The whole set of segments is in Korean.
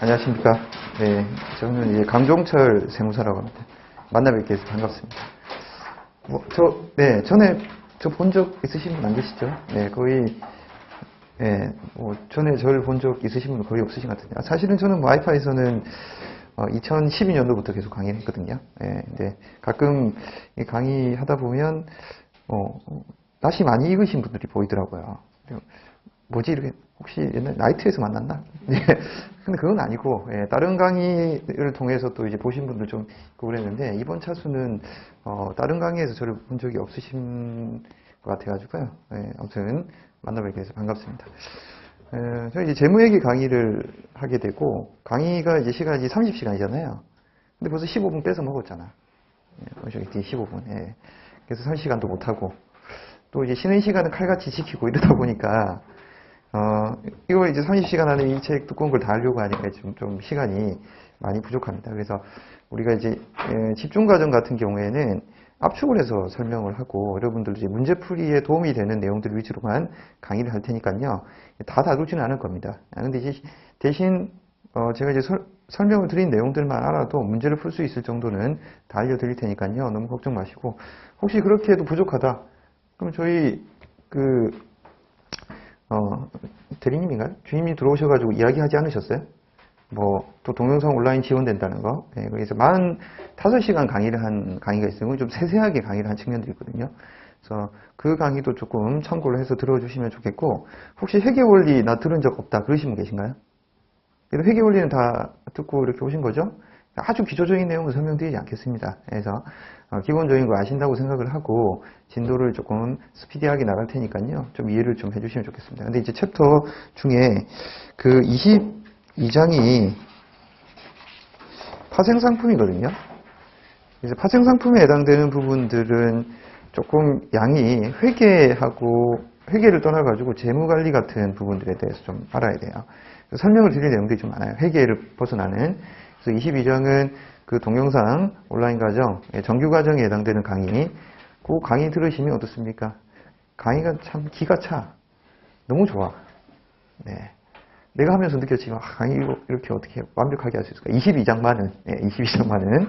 안녕하십니까. 네, 저는 이제 강종철 세무사라고 합니다. 만나 뵙게 해서 반갑습니다. 뭐, 저, 네, 전에 저 본 적 있으신 분 안 계시죠? 네, 거의, 네, 뭐, 전에 저를 본 적 있으신 분은 거의 없으신 것 같은데. 아, 사실은 저는 뭐 와이파이에서는 2012년도부터 계속 강의를 했거든요. 네, 근데 가끔 이 강의 하다 보면, 어, 낯이 많이 익으신 분들이 보이더라고요. 뭐지 이렇게 혹시 옛날 나이트에서 만났나? 네. 근데 그건 아니고 예, 다른 강의를 통해서 또 이제 보신 분들 좀 그랬는데 이번 차수는 어, 다른 강의에서 저를 본 적이 없으신 것 같아가지고요. 예, 아무튼 만나뵙게 돼서 반갑습니다. 에, 저희 이제 재무회계 강의를 하게 되고 강의가 이제 시간이 30시간이잖아요. 근데 벌써 15분 뺏어 먹었잖아. 예, 저기 뒤에 15분. 예. 그래서 30시간도 못 하고 또 이제 쉬는 시간은 칼같이 지키고 이러다 보니까 어, 이거 이제 30시간 안에 이 책 두꺼운 걸 다 하려고 하니까 지금 좀 시간이 많이 부족합니다. 그래서 우리가 이제 에, 집중 과정 같은 경우에는 압축을 해서 설명을 하고 여러분들 이제 문제풀이에 도움이 되는 내용들 위주로만 강의를 할 테니까요. 다 다루지는 않을 겁니다. 아, 근데 이제 대신 어, 제가 이제 설, 설명을 드린 내용들만 알아도 문제를 풀 수 있을 정도는 다 알려드릴 테니까요. 너무 걱정 마시고 혹시 그렇게 해도 부족하다. 그럼 저희 그 어, 대리님인가요? 주임이 들어오셔가지고 이야기하지 않으셨어요? 뭐, 또 동영상 온라인 지원된다는 거. 네, 그래서 45시간 강의를 한 강의가 있어요. 좀 세세하게 강의를 한 측면도 있거든요. 그래서 그 강의도 조금 참고를 해서 들어주시면 좋겠고, 혹시 회계 원리 나 들은 적 없다 그러신 분 계신가요? 회계 원리는 다 듣고 이렇게 오신 거죠? 아주 기초적인 내용은 설명드리지 않겠습니다. 그래서 어, 기본적인 거 아신다고 생각을 하고 진도를 조금 스피디하게 나갈 테니까요. 좀 이해를 좀 해주시면 좋겠습니다. 근데 이제 챕터 중에 그 22장이 파생상품이거든요. 그래서 파생상품에 해당되는 부분들은 조금 양이 회계하고 회계를 떠나가지고 재무관리 같은 부분들에 대해서 좀 알아야 돼요. 설명을 드릴 내용들이 좀 많아요. 회계를 벗어나는. 그래서 22장은 그 동영상 온라인 과정, 예, 정규 과정에 해당되는 강의. 그 강의 들으시면 어떻습니까? 강의가 참 기가 차. 너무 좋아. 네. 내가 하면서 느꼈지만, 아, 강의 이렇게 어떻게 완벽하게 할 수 있을까? 22장만은, 네, 22장만은,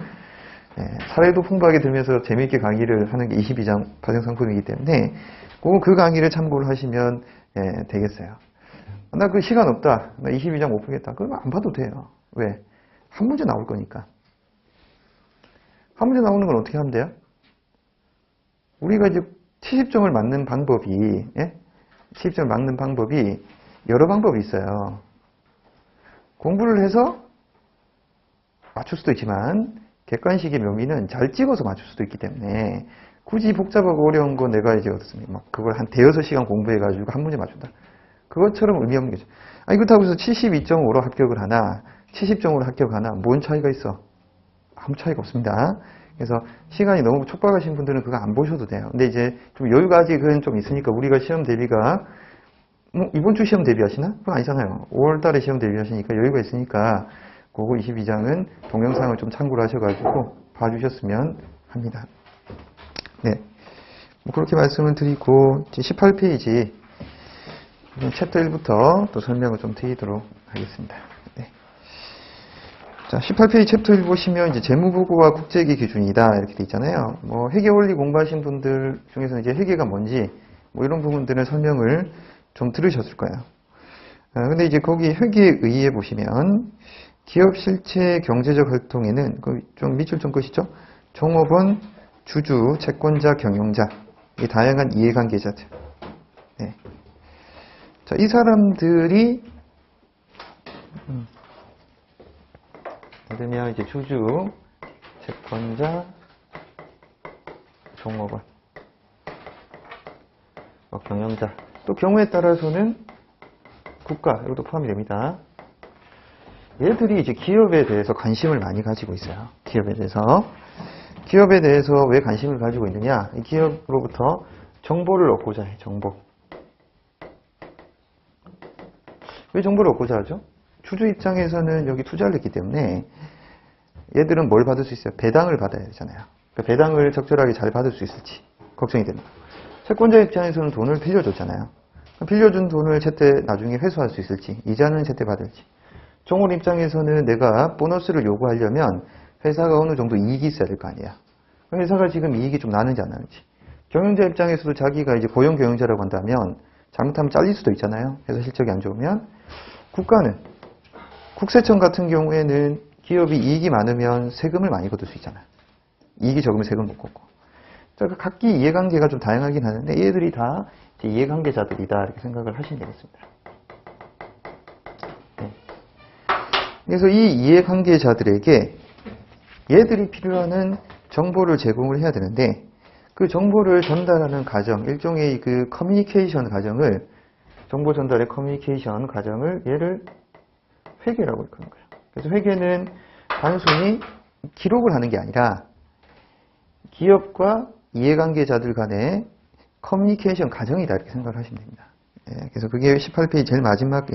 네, 사례도 풍부하게 들면서 재미있게 강의를 하는 게 22장 파생 상품이기 때문에, 꼭 그 강의를 참고를 하시면 네, 되겠어요. 나 그 시간 없다. 나 22장 못 풀겠다. 그러면 안 봐도 돼요. 왜? 한 문제 나올 거니까. 한 문제 나오는 건 어떻게 하면 돼요? 우리가 이제 70점을 맞는 방법이, 예? 70점을 맞는 방법이 여러 방법이 있어요. 공부를 해서 맞출 수도 있지만, 객관식의 묘미는 잘 찍어서 맞출 수도 있기 때문에, 굳이 복잡하고 어려운 거 내가 이제 어떻습니까? 막 그걸 한 대여섯 시간 공부해가지고 한 문제 맞춘다. 그것처럼 의미 없는 거죠. 아, 이렇다고 해서 72.5로 합격을 하나, 70점으로 합격하나, 뭔 차이가 있어? 아무 차이가 없습니다. 그래서 시간이 너무 촉박하신 분들은 그거 안 보셔도 돼요. 근데 이제 좀 여유가 아직은 좀 있으니까 우리가 시험 대비가 뭐 이번 주 시험 대비하시나? 그건 아니잖아요. 5월 달에 시험 대비하시니까 여유가 있으니까 그거 22장은 동영상을 좀 참고를 하셔가지고 봐주셨으면 합니다. 네. 뭐 그렇게 말씀을 드리고 18페이지 챕터 1부터 또 설명을 좀 드리도록 하겠습니다. 네. 자, 18페이지 챕터 1 보시면 이제 재무보고와 국제기 기준이다 이렇게 돼 있잖아요. 뭐 회계 원리 공부하신 분들 중에서 이제 회계가 뭔지 뭐 이런 부분들을 설명을 좀 들으셨을 거예요. 아, 근데 이제 거기 회계의에 보시면 기업 실체 경제적 활동에는 그좀 밑줄 좀 끄시죠. 종업원, 주주, 채권자, 경영자, 이 다양한 이해관계자들. 네. 자, 이 사람들이 음, 들면 이제 주주, 채권자, 종업원, 뭐 경영자, 또 경우에 따라서는 국가 이것도 포함이 됩니다. 얘들이 이제 기업에 대해서 관심을 많이 가지고 있어요. 기업에 대해서 기업에 대해서 왜 관심을 가지고 있느냐? 이 기업으로부터 정보를 얻고자 해. 정보. 왜 정보를 얻고자 하죠? 주주 입장에서는 여기 투자를 했기 때문에 얘들은 뭘 받을 수 있어요? 배당을 받아야 되잖아요. 그러니까 배당을 적절하게 잘 받을 수 있을지 걱정이 됩니다. 채권자 입장에서는 돈을 빌려줬잖아요. 빌려준 돈을 제때 나중에 회수할 수 있을지, 이자는 제때 받을지. 종업 입장에서는 내가 보너스를 요구하려면 회사가 어느 정도 이익이 있어야 될 거 아니야. 회사가 지금 이익이 좀 나는지 안 나는지. 경영자 입장에서도 자기가 이제 고용 경영자라고 한다면 잘못하면 잘릴 수도 있잖아요. 회사 실적이 안 좋으면. 국가는 국세청 같은 경우에는 기업이 이익이 많으면 세금을 많이 거둘 수 있잖아요. 이익이 적으면 세금 못 걷고. 그러니까 각기 이해관계가 좀 다양하긴 하는데 얘들이 다 이해관계자들이다 이렇게 생각을 하시면 되겠습니다. 네. 그래서 이 이해관계자들에게 얘들이 필요한 정보를 제공을 해야 되는데 그 정보를 전달하는 과정, 일종의 그 커뮤니케이션 과정을 정보 전달의 커뮤니케이션 과정을 얘를 회계라고 일컫는 거예요. 그래서 회계는 단순히 기록을 하는 게 아니라 기업과 이해관계자들 간의 커뮤니케이션 과정이다 이렇게 생각을 하시면 됩니다. 예, 그래서 그게 18페이지 제일 마지막에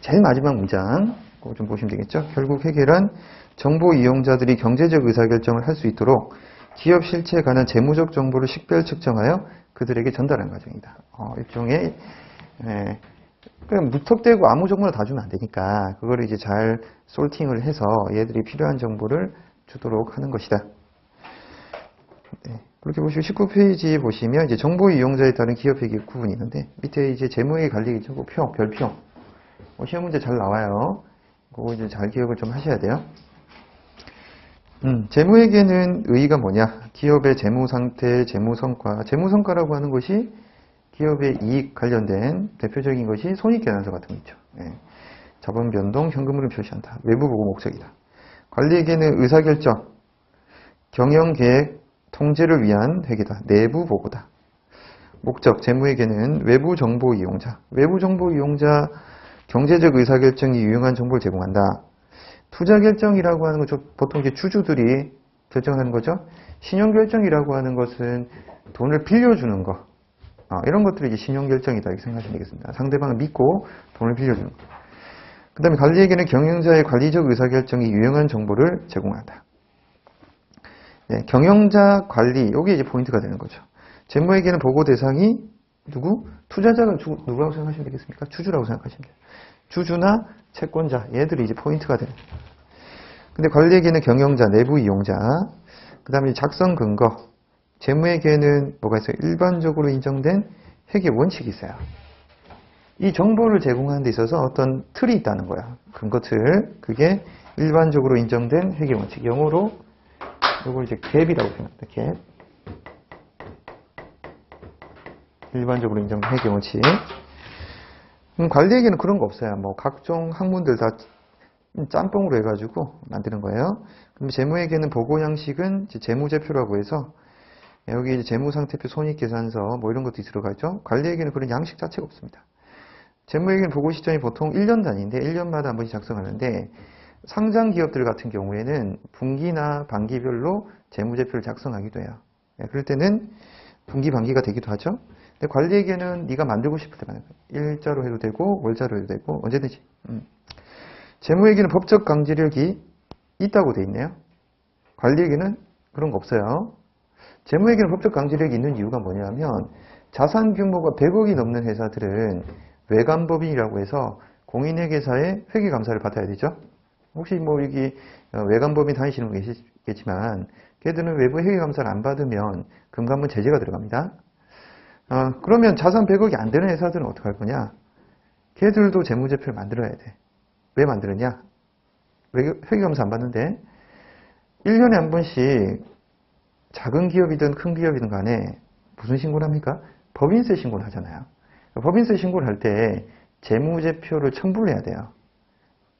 제일 마지막 문장 좀 보시면 되겠죠. 결국 회계란 정보 이용자들이 경제적 의사결정을 할 수 있도록 기업 실체에 관한 재무적 정보를 식별 측정하여 그들에게 전달하는 과정이다. 어, 일종의 예, 그냥 무턱대고 아무 정보나 다 주면 안 되니까 그거를 이제 잘 솔팅을 해서 얘들이 필요한 정보를 주도록 하는 것이다. 네, 그렇게 보시고 19페이지 보시면 이제 정보 이용자에 따른 기업 회계 구분이 있는데 밑에 이제 재무회계 관리 정보 표, 별표 뭐 시험 문제 잘 나와요. 그거 이제 잘 기억을 좀 하셔야 돼요. 음, 재무회계는 의의가 뭐냐? 기업의 재무 상태, 재무 성과. 재무 성과라고 하는 것이 기업의 이익 관련된 대표적인 것이 손익계산서 같은 거 있죠. 예. 자본 변동, 현금 흐름 표시한다. 외부 보고 목적이다. 관리에게는 의사결정, 경영 계획, 통제를 위한 회계다. 내부 보고다. 목적, 재무에게는 외부 정보 이용자. 외부 정보 이용자 경제적 의사결정이 유용한 정보를 제공한다. 투자 결정이라고 하는 건 보통 이제 주주들이 결정하는 거죠. 신용 결정이라고 하는 것은 돈을 빌려주는 거. 아, 이런 것들이 이제 신용 결정이다 이렇게 생각하시면 되겠습니다. 상대방을 믿고 돈을 빌려주는 거. 그 다음에 관리에게는 경영자의 관리적 의사결정이 유용한 정보를 제공한다. 네, 경영자 관리, 여기 이제 포인트가 되는 거죠. 재무에게는 보고 대상이 누구? 투자자가 주, 누구라고 생각하시면 되겠습니까? 주주라고 생각하시면 돼요. 주주나 채권자, 얘들이 이제 포인트가 되는 거예요. 근데 관리에게는 경영자, 내부 이용자, 그 다음에 작성 근거, 재무에게는 뭐가 있어요? 일반적으로 인정된 회계 원칙이 있어요. 이 정보를 제공하는 데 있어서 어떤 틀이 있다는 거야. 근거 틀. 그게 일반적으로 인정된 회계 원칙. 영어로 이걸 이제 갭이라고 생각합니다. 갭. 일반적으로 인정된 회계 원칙. 음, 관리에게는 그런 거 없어요. 뭐 각종 학문들 다 짬뽕으로 해가지고 만드는 거예요. 그럼 재무에게는 보고 양식은 재무제표라고 해서 여기 이제 재무상태표 손익계산서 뭐 이런 것들이 들어가죠. 관리에게는 그런 양식 자체가 없습니다. 재무에게는 보고 시점이 보통 1년 단위인데 1년마다 한 번씩 작성하는데 상장 기업들 같은 경우에는 분기나 반기별로 재무제표를 작성하기도 해요. 예, 그럴 때는 분기, 반기가 되기도 하죠. 근데 관리에게는 네가 만들고 싶을 때 만든 거예요. 일자로 해도 되고 월자로 해도 되고 언제든지. 음. 재무에게는 법적 강제력이 있다고 돼 있네요. 관리에게는 그런 거 없어요. 재무에게는 법적 강제력이 있는 이유가 뭐냐면 자산 규모가 100억이 넘는 회사들은 외관법인이라고 해서 공인회계사의 회계감사를 받아야 되죠. 혹시 뭐 여기 외관법인 다니시는 분 계시겠지만 걔들은 외부 회계감사를 안 받으면 금감원 제재가 들어갑니다. 어, 그러면 자산 100억이 안 되는 회사들은 어떻게 할 거냐? 걔들도 재무제표를 만들어야 돼. 왜 만들었냐? 회계감사 안 받는데 1년에 한 번씩 작은 기업이든 큰 기업이든 간에 무슨 신고를 합니까? 법인세 신고를 하잖아요. 법인세 신고를 할 때 재무제표를 첨부를 해야 돼요.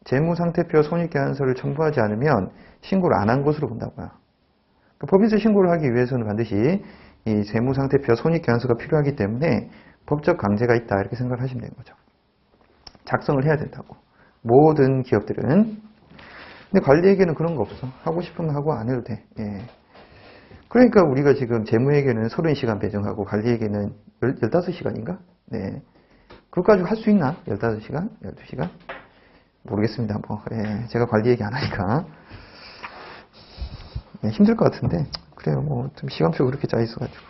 재무상태표 손익계산서를 첨부하지 않으면 신고를 안 한 것으로 본다고요. 법인세 신고를 하기 위해서는 반드시 이 재무상태표 손익계산서가 필요하기 때문에 법적 강제가 있다 이렇게 생각을 하시면 되는 거죠. 작성을 해야 된다고. 모든 기업들은. 근데 관리에게는 그런 거 없어. 하고 싶으면 하고 안 해도 돼. 예. 그러니까 우리가 지금 재무에게는 30시간 배정하고 관리에게는 15시간인가? 네. 그것까지 할수 있나? 15시간? 12시간? 모르겠습니다. 뭐, 예, 제가 관리 얘기 안 하니까. 네, 힘들 것 같은데. 그래요. 뭐, 좀 시간표 그렇게 짜 있어가지고.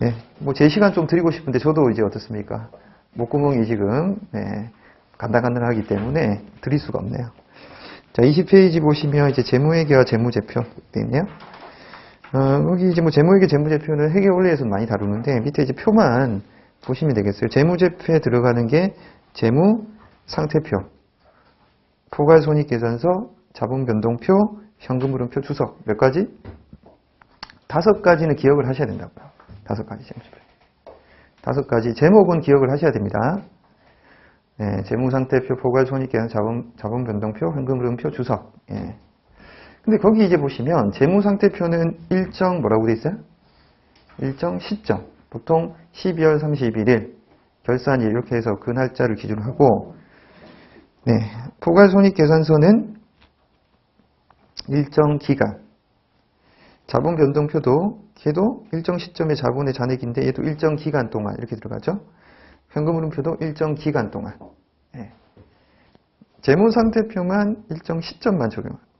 네, 뭐, 제 시간 좀 드리고 싶은데, 저도 이제 어떻습니까? 목구멍이 지금, 네, 간단간단하기 때문에 드릴 수가 없네요. 자, 20페이지 보시면 이제 재무회계와 재무제표 돼 있네요. 어, 여기 이제 뭐 재무회계, 재무제표는 회계 원리에서 많이 다루는데 밑에 이제 표만 보시면 되겠어요. 재무제표에 들어가는 게 재무 상태표, 포괄 손익 계산서, 자본 변동표, 현금 흐름표, 주석 몇 가지? 다섯 가지는 기억을 하셔야 된다고요. 다섯 가지 재무제표. 다섯 가지 제목은 기억을 하셔야 됩니다. 네, 재무상태표, 포괄손익계산, 자본, 자본변동표, 현금흐름표, 주석. 예. 근데 거기 이제 보시면 재무상태표는 일정 뭐라고 돼 있어요? 일정 시점. 보통 12월 31일 결산일 이렇게 해서 그 날짜를 기준으로 하고 네, 포괄손익계산서는 일정 기간. 자본 변동표도 걔도 일정 시점의 자본의 잔액인데 얘도 일정 기간 동안 이렇게 들어가죠. 현금 흐름표도 일정 기간 동안. 예. 재무상태표만 일정 시점만 적용합니다.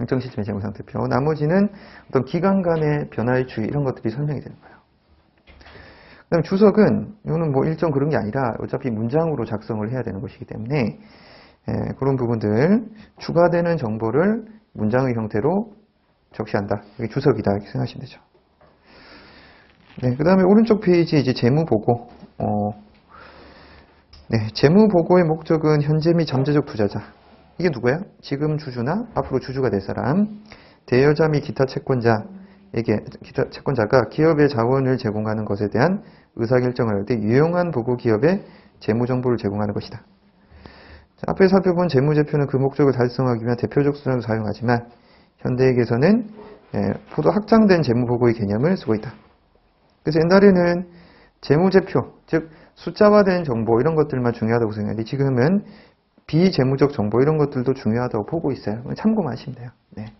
일정 시점의 재무상태표. 나머지는 어떤 기간 간의 변화의 추이 이런 것들이 설명이 되는 거예요. 그 다음에 주석은 이거는 뭐 일정 그런 게 아니라 어차피 문장으로 작성을 해야 되는 것이기 때문에 예, 그런 부분들 추가되는 정보를 문장의 형태로 적시한다. 이게 주석이다 이렇게 생각하시면 되죠. 네, 그 다음에 오른쪽 페이지 이제 재무보고. 어, 네, 재무보고의 목적은 현재 및 잠재적 투자자. 이게 누구야? 지금 주주나 앞으로 주주가 될 사람, 대여자 및 기타 채권자에게 기타 채권자가 기업의 자원을 제공하는 것에 대한 의사결정을 할 때 유용한 보고 기업에 재무 정보를 제공하는 것이다. 자, 앞에 살펴본 재무제표는 그 목적을 달성하기 위한 대표적 수단으로 사용하지만 현대에게서는 예, 포도 확장된 재무보고의 개념을 쓰고 있다. 그래서 옛날에는 재무제표, 즉 숫자화된 정보 이런 것들만 중요하다고 생각했는데 지금은 비재무적 정보 이런 것들도 중요하다고 보고 있어요. 참고만 하시면 돼요. 네.